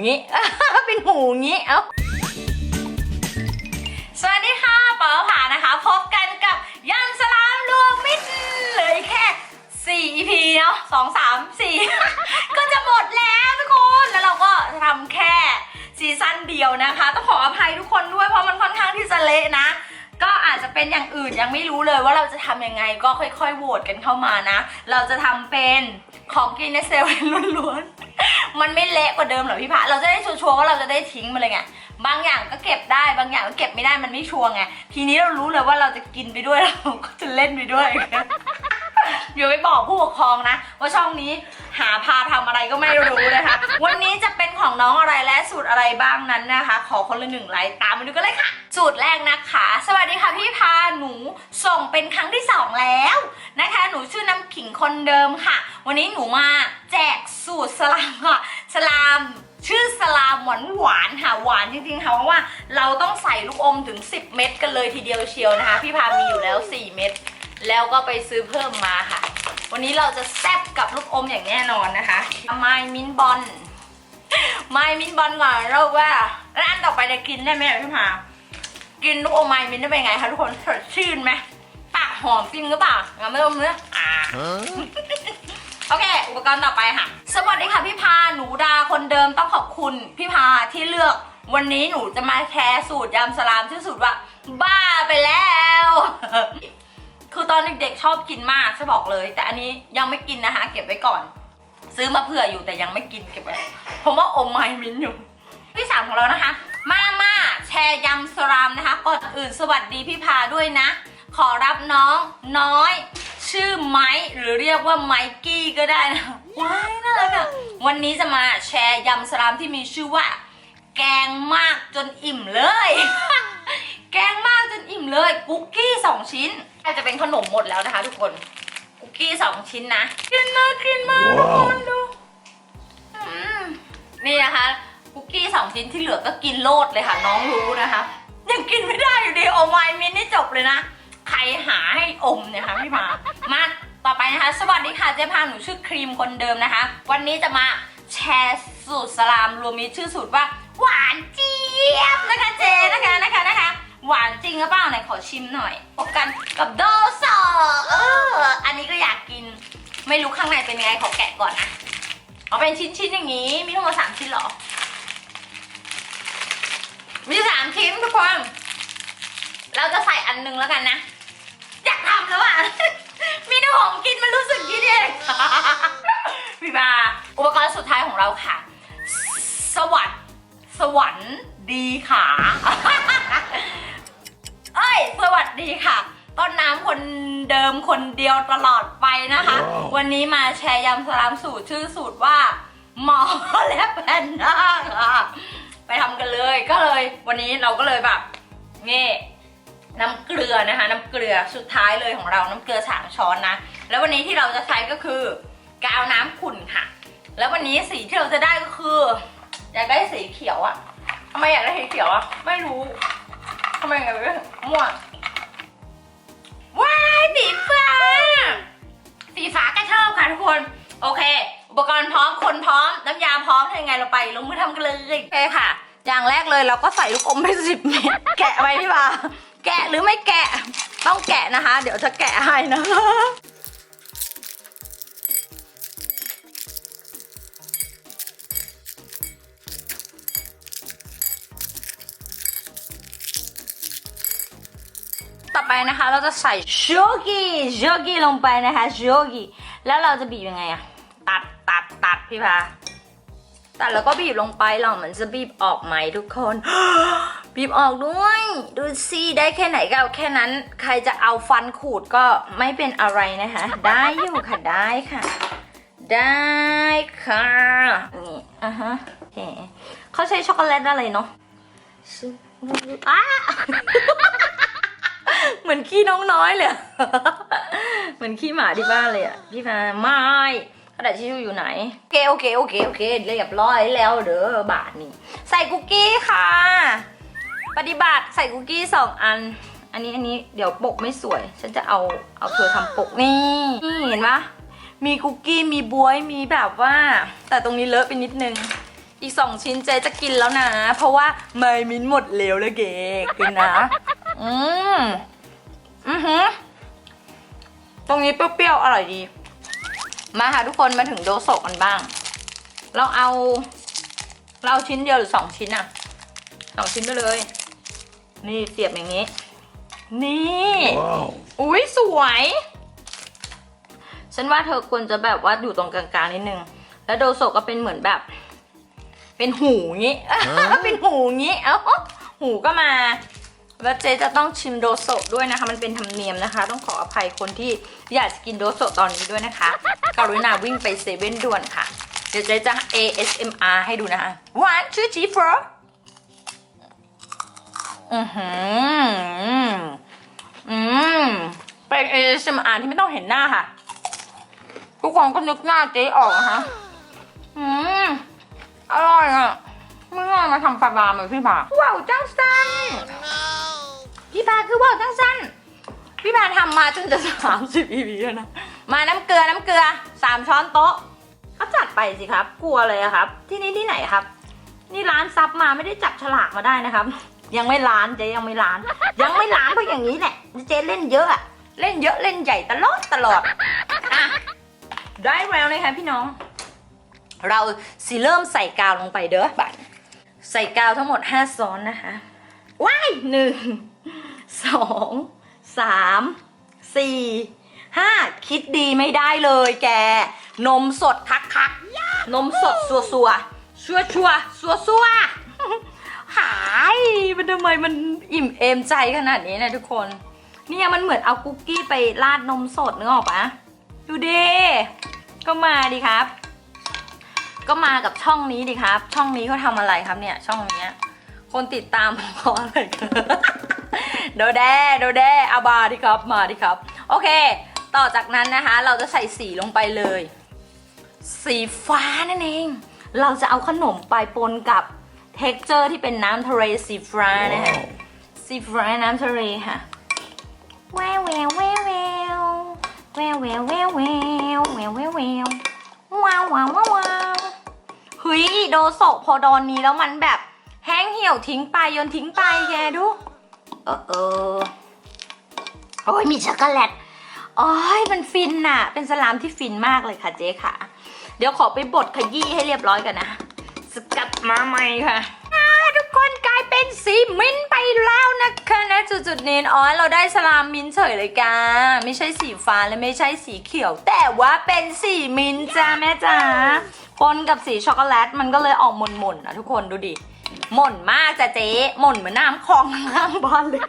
งี้ เป็นหูงี้ เอ้า สวัสดีค่ะป๋อผานะคะ พบกันกับยำสลามรวมมิตรเหลยแค่4 EP เนาะสองสามสี่ ก็จะหมดแล้วทุกคน แล้วเราก็ทำแค่ซีซั่นเดียวนะคะ ต้องขออภัยทุกคนด้วยเพราะมันค่อนข้างที่จะเละนะก็อาจจะเป็นอย่างอื่นยังไม่รู้เลยว่าเราจะทำยังไงก็ค่อยๆโหวตกันเข้ามานะ เราจะทำเป็นของกินในเซเว่นล้วนๆ มันไม่เละกว่าเดิมหรอพี่พะเราจะได้ชัวร์ว่าเราจะได้ทิ้งมันเลยไงบางอย่างก็เก็บได้บางอย่างก็เก็บไม่ได้มันไม่ชัวร์ไงทีนี้เรารู้เลยว่าเราจะกินไปด้วยเราก็จะเล่นไปด้วย อย่าไปบอกผู้ปกครองนะ ว่าช่องนี้หาพาทำอะไรก็ไม่รู้นะคะ วันนี้จะเป็นของน้องอะไรและสูตรอะไรบ้างนั้นนะคะ ขอคนละหนึ่งไลค์ตามมาดูกันเลยค่ะ สูตรแรกนะคะ สวัสดีค่ะพี่พาหนูส่งเป็นครั้งที่สองแล้วนะคะ หนูชื่อน้ำขิงคนเดิมค่ะ วันนี้หนูมาแจกสูตรสลามค่ะสลามชื่อสลามหวานหวานค่ะหวานจริงๆค่ะเพราะว่าเราต้องใส่ลูกอมถึง 10 เม็ดกันเลยทีเดียวเชียวนะคะ พี่พามีอยู่แล้ว 4 เม็ด แล้วก็ไปซื้อเพิ่มมาค่ะ วันนี้เราจะแซ่บกับลูกอมอย่างแน่นอนนะคะไมมินบอลไมมินบอลก่อนเราว่าแล้วอันต่อไปจะกินได้ไหมอะพี่พากินลูกอมไมมินได้เป็นไงคะทุกคนสดชื่นไหมปากหอมจริงหรือเปล่างั้นไม่ต้องเนื้ออ่าโอเค อุปกรณ์ต่อไปค่ะ สวัสดีค่ะพี่พา หนูดาคนเดิมต้องขอบคุณพี่พาที่เลือกวันนี้หนูจะมาแคร์สูตรยำสลามชื่อสูตรว่า บ้าไปแล้ว คือตอนเด็กๆชอบกินมากจะบอกเลย แต่อันนี้ยังไม่กินนะคะ เก็บไว้ก่อน ซื้อมาเผื่ออยู่แต่ยังไม่กินเก็บไว้ผมว่าอมไมมินอยู่ที่สามของเรานะคะ มาม่าแชร์ยำสลามนะคะก่อนอื่นสวัสดีพี่พาด้วยนะ ขอรับน้องน้อย ชื่อไม้หรือเรียกว่าไมกี้ก็ได้นะว้ายน่ารักอะวันนี้จะมาแชร์ยำสลามที่มีชื่อว่า แกงมากจนอิ่มเลย แกงมากจนอิ่มเลยคุกกี้สอง ชิ้นอาจจะเป็นขนมหมดแล้วนะคะ ทุกคนคุกกี้สองชิ้นนะกินน่ากินมากทุกคนดูอืมนี่นะคะคุกกี้สองชิ้นที่เหลือก็กินโลดเลยค่ะ น้องรู้นะคะ ยังกินไม่ได้อยู่ดีโอไมมินนี่จบเลยนะใครหาให้อมเนี่ยคะพี่มามาต่อไปนะคะ สวัสดีค่ะเจ๊พาหนูชื่อครีมคนเดิมนะคะ วันนี้จะมาแชร์สูตรสลามรวมมีชื่อสูตรว่า หวานเจี๊ยบนะคะเจนะคะนะคะนะคะ หวานจริงหรือเปล่าไหนขอชิมหน่อยพบกันกับโดโซเออ อันนี้ก็อยากกิน ไม่รู้ข้างในเป็นยังไงขอแกะก่อนนะเอาเป็นชิ้นๆอย่างนี้ มีทั้งหมดสามชิ้นเหรอ มีสามชิ้นทุกคน เราจะใส่อันหนึงแล้วกันนะ อยากทำแล้วอะ มีน้ำหอมกินมันรู้สึกยี่เองพี่บา อุปกรณ์สุดท้ายของเราค่ะ สวัสดสวรรค์ดีขา สวัสดีค่ะ ต้นน้ำคนเดิมคนเดียวตลอดไปนะคะวันนี้มาแชร์ยำสลามสูตรชื่อสูตรว่า หมอและแพนด้าค่ะ ไปทำกันเลยก็เลยวันนี้เราก็เลยแบบนี่น้ำเกลือนะคะ น้ำเกลือสุดท้ายเลยของเราน้ำเกลือสามช้อนนะ แล้ววันนี้ที่เราจะใช้ก็คือกาวน้ำขุ่นค่ะ แล้ววันนี้สีที่เราจะได้ก็คือ อยากได้สีเขียวอะทำไมอยากได้สีเขียวอะไม่รู้ ทำไมอยากได้ม่วงว้ายสีฟ้า สีฟ้าก็ชอบค่ะทุกคน โอเค อุปกรณ์พร้อมคนพร้อม น้ำยาพร้อมทำยังไงเราไปลงมือทำกันเลย โอเคค่ะ อย่างแรกเลยเราก็ใส่ลูกอมไปสิบเม็ดแกะไว้พี่บ่าแกะหรือไม่แกะ ต้องแกะนะคะ เดี๋ยวจะแกะให้นะคะ ต่อไปนะคะ เราจะใส่โชกิโชกิลงไปนะคะโชกิแล้วเราจะบีบยังไงอะตัดตัดตัดพี่พาตัดแล้วก็บีบลงไปเราเหมือนจะบีบออกไหมทุกคน บีบออกด้วย ดูสิได้แค่ไหนก็เอาแค่นั้น ใครจะเอาฟันขูดก็ไม่เป็นอะไรนะคะ ได้อยู่ค่ะได้ค่ะ ได้ค่ะนี่อะฮะโอเคเขาใช้ช็อกโกแลตอะไรเนาะซึอ้า เหมือนขี้น้องน้อยเลย เหมือนขี้หมาที่บ้านเลยอะ พี่พาไม่กระดาษทิชชู่อยู่ไหน โอเค โอเค โอเค โอเค เรียบร้อยแล้วเด้อบาทนี่ ใส่คุกกี้ค่ะ ปฏิบัติใส่คุกกี้สองอัน อันนี้ อันนี้ เดี๋ยวปกไม่สวย ฉันจะเอา เอาเธอทำปกนี่ นี่เห็นปะมีคุกกี้ มีบวย มีแบบว่า แต่ตรงนี้เลอะไปนิดนึง อีกสองชิ้นเจ๊จะกินแล้วนะ เพราะว่าไม่มินหมดเร็วแล้วเก๋กินนะ อืม อือหือ ตรงนี้เปรี้ยวๆ อร่อยดี มาค่ะทุกคนมาถึงโดโซะกันบ้าง เราเอา เราเอาชิ้นเดียวหรือสองชิ้นอะสองชิ้นไปเลย นี่เสียบอย่างนี้ นี่อุ้ยสวย ฉันว่าเธอควรจะแบบว่าอยู่ตรงกลางๆนิดนึง แล้วโดโซะก็เป็นเหมือนแบบ เป็นหูงี้ เป็นหูงี้ เอ้าหูก็มา แล้วเจ๊จะต้องชิมโดโซะด้วยนะคะ มันเป็นธรรมเนียมนะคะ ต้องขออภัยคนที่อยากจะกินโดโซะตอนนี้ด้วยนะคะกรุณาวิ่งไปเซเว่นด่วนค่ะ เดี๋ยวเจ๊จะ ASMR ให้ดูนะคะ one two three four อือหืออืมเป็น ASMR ที่ไม่ต้องเห็นหน้าค่ะ ทุกคนก็นึกหน้าเจ๊ออกนะคะอืมอร่อยอะไม่น่ามาทำปลาบาเมือพี่บาว้าวจังสัน พี่บาคือว้าวจังสั้น พี่บาทำมาจนจะสามสิบ EP แล้วนะ มาน้ำเกลือน้ำเกลือสามช้อนโต๊ะเขาจัดไปสิครับ กลัวเลยอะครับ ที่นี่ที่ไหนครับ นี่ร้านซับมาไม่ได้จับฉลากมาได้นะครับ ยังไม่ร้านเจ๊ยังไม่ร้าน ยังไม่ร้านเพราะอย่างนี้แหละเจ๊เล่นเยอะอะเล่นเยอะเล่นใหญ่ตลอดตลอดอะได้แล้วเลยค่ะพี่น้อง เราสิเริ่มใส่กาวลงไปเด้อบัดใส่กาวทั้งหมด5ซ้อนนะคะว้ายหนึ่ง สองสามสี่ห้าคิดดีไม่ได้เลยแก นมสดคักคักๆนมสดสัวสัวชัวชัวสัวสัวหายมันทำไมมันอิ่มเอมใจขนาดนี้นะทุกคน เนี่ยมันเหมือนเอาคุกกี้ไปราดนมสดนึกออกปะดูดิก็มาดิครับ ก็มากับช่องนี้ดิครับ ช่องนี้เขาทำอะไรครับเนี่ย ช่องนี้คนติดตามเพราะอะไรกัน โดแดโดแดอาบาดิครับมาดิครับ โอเค ต่อจากนั้นนะคะ เราจะใส่สีลงไปเลย สีฟ้านั่นเอง เราจะเอาขนมไปปนกับเท็กเจอร์ที่เป็นน้ำทะเลสีฟ้านะคะสีฟ้าน้ำทะเลค่ะแววแววแววแววแววแววแววแววแววแววแววว้าวว้าวว้าวว้าวเฮ้ยโดโซะพอดอนนี้แล้วมันแบบแห้งเหี่ยวทิ้งไปโยนทิ้งไปแกดู เออเออโอ้ยมีช็อกโกแลตโอ้ยมันฟินน่ะ เป็นสลามที่ฟินมากเลยค่ะเจ๊ค่ะ เดี๋ยวขอไปบดขยี้ให้เรียบร้อยกันนะ สกัดมาใหม่ค่ะทุกคนกลายเป็นสีมิ้นไปแล้วนะคะณจุดๆนี้อ๋อเราได้สลามมิ้นเฉยเลยกาไม่ใช่สีฟ้าและไม่ใช่สีเขียว แต่ว่าเป็นสีมิ้นจ้าแม่จ๋าปนกับสีช็อกโกแลตมันก็เลยออกหม่นๆนะทุกคนดูดิ หม่นมากจ้ะเจ๊หม่นเหมือนน้ำคลองข้างบ้านเลย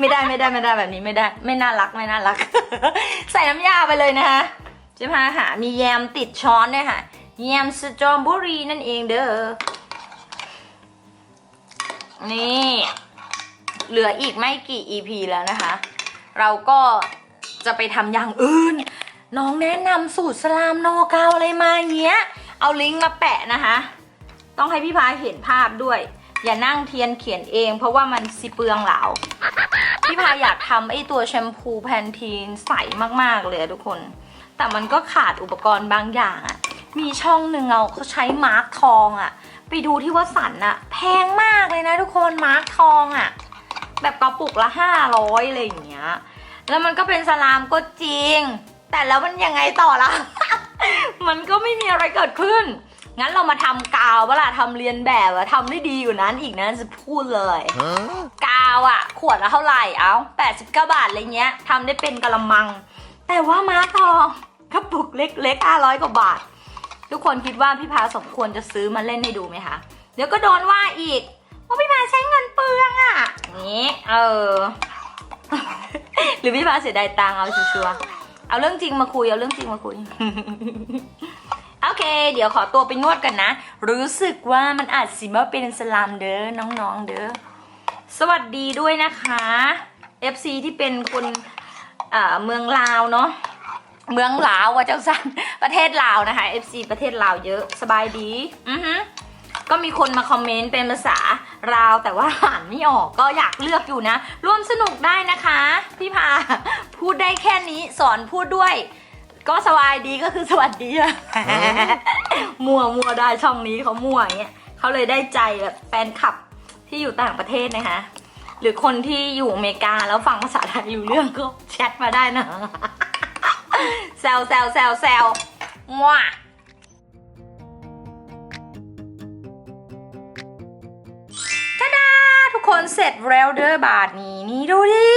ไม่ได้ไม่ได้ไม่ได้แบบนี้ไม่ได้ ไม่น่ารักไม่น่ารัก ใส่น้ำยาไปเลยนะคะเจะพาหามีแยมติดช้อนด้วยค่ะแยมสตรอเบอรี่นั่นเองเด้อนี่เหลืออีกไม่กี่ EP แล้วนะคะ เราก็จะไปทำอย่างอื่น น้องแนะนำสูตรสลามโนกาวอะไรมาเงี้ย เอาลิงก์มาแปะนะคะ ต้องให้พี่พาเห็นภาพด้วย อย่านั่งเทียนเขียนเอง เพราะว่ามันสิเปลืองเหลาพี่พาอยากทำไอ้ตัวแชมพูแพนทีนใสมากๆเลยทุกคน แต่มันก็ขาดอุปกรณ์บางอย่างอะมีช่องหนึ่งเอาเขาใช้มาร์กทองอะไปดูที่วัดสันอะแพงมากเลยนะทุกคนมาร์กทองอะแบบกระปุกละห้าร้อยอะไรอย่างเงี้ย แล้วมันก็เป็นสลามก็จริง แต่แล้วมันยังไงต่อละ มันก็ไม่มีอะไรเกิดขึ้น งั้นเรามาทำกาวเวลาทำเรียนแบบอะทำได้ดีกว่านั้นอีกนะจะพูดเลย กาวอะขวดละเท่าไหร่เอา89 บาทอะไรเงี้ยทำได้เป็นกะละมัง แต่ว่ามาทองกระปุกเล็กๆ500กว่าบาท ทุกคนคิดว่าพี่พาสมควรจะซื้อมาเล่นให้ดูไหมคะ เดี๋ยวก็โดนว่าอีกว่าพี่พาใช้เงินเปลืองอะนี้เออ หรือพี่พาเสียดายตังค์เอาชัวร์ๆเอาเรื่องจริงมาคุยเอาเรื่องจริงมาคุยโอ เค เดี๋ยวขอตัวไปนวดกันนะ รู้สึกว่ามันอาจสิมาเป็นสลามเด้อน้องๆเด้อสวัสดีด้วยนะคะ FC ที่เป็นคนเมืองลาวเนาะเมืองลาวว่าเจ้าสันประเทศลาวนะคะ FC ประเทศลาวเยอะสบายดีอือฮึก็มีคนมาคอมเมนต์เป็นภาษาลาวแต่ว่าอ่านไม่ออกก็อยากเลือกอยู่นะ ร่วมสนุกได้นะคะ พี่พาพูดได้แค่นี้สอนพูดด้วย ก็สบายดีก็คือสวัสดีอะมั่วมั่วได้ช่องนี้เขามั่วอย่างเงี้ยขเขาเลยได้ใจแบบแฟนคลับที่อยู่ต่างประเทศนะคะ หรือคนที่อยู่อเมริกาแล้วฟังภาษาไทยอยู่เรื่องก็แชทมาได้นะแซวแซวแซวแซวมั่วตาดาทุกคนเสร็จแล้วเด้อบาทนี้นี่ดูดิ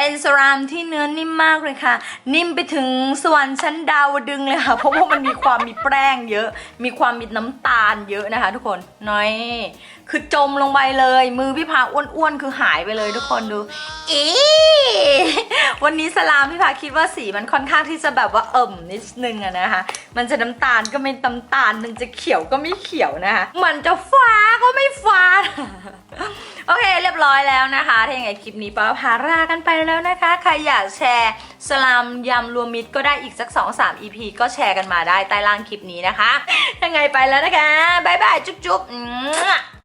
เป็นสลามที่เนื้อนิ่มมากเลยค่ะ นิ่มไปถึงส่วนชั้นดาวดึงเลยค่ะ เพราะว่ามันมีความมีแป้งเยอะ มีความมีน้ำตาลเยอะนะคะ ทุกคนน้อยคือจมลงไปเลย มือพี่พาอ้วนๆคือหายไปเลยทุกคนดูอีวันนี้สลามพี่พาคิดว่าสีมันค่อนข้างที่จะแบบว่าเอิ่มนิดนึงอะนะคะ มันจะน้ำตาลก็ไม่น้ำตาล มันจะเขียวก็ไม่เขียวนะคะ มันจะฟ้า ก็ไม่ฟาดโอเค เรียบร้อยแล้วนะคะ ถ้าอย่างไรคลิปนี้ป้าพารากันไปแล้วนะคะ ใครอยากแชร์สลามยำรวมมิตรก็ได้อีกสัก 2-3 EP ก็แชร์กันมาได้ใต้ล่างคลิปนี้นะคะ ยังไงไปแล้วนะคะ บ๊ายบาย จุ๊บจุ๊บ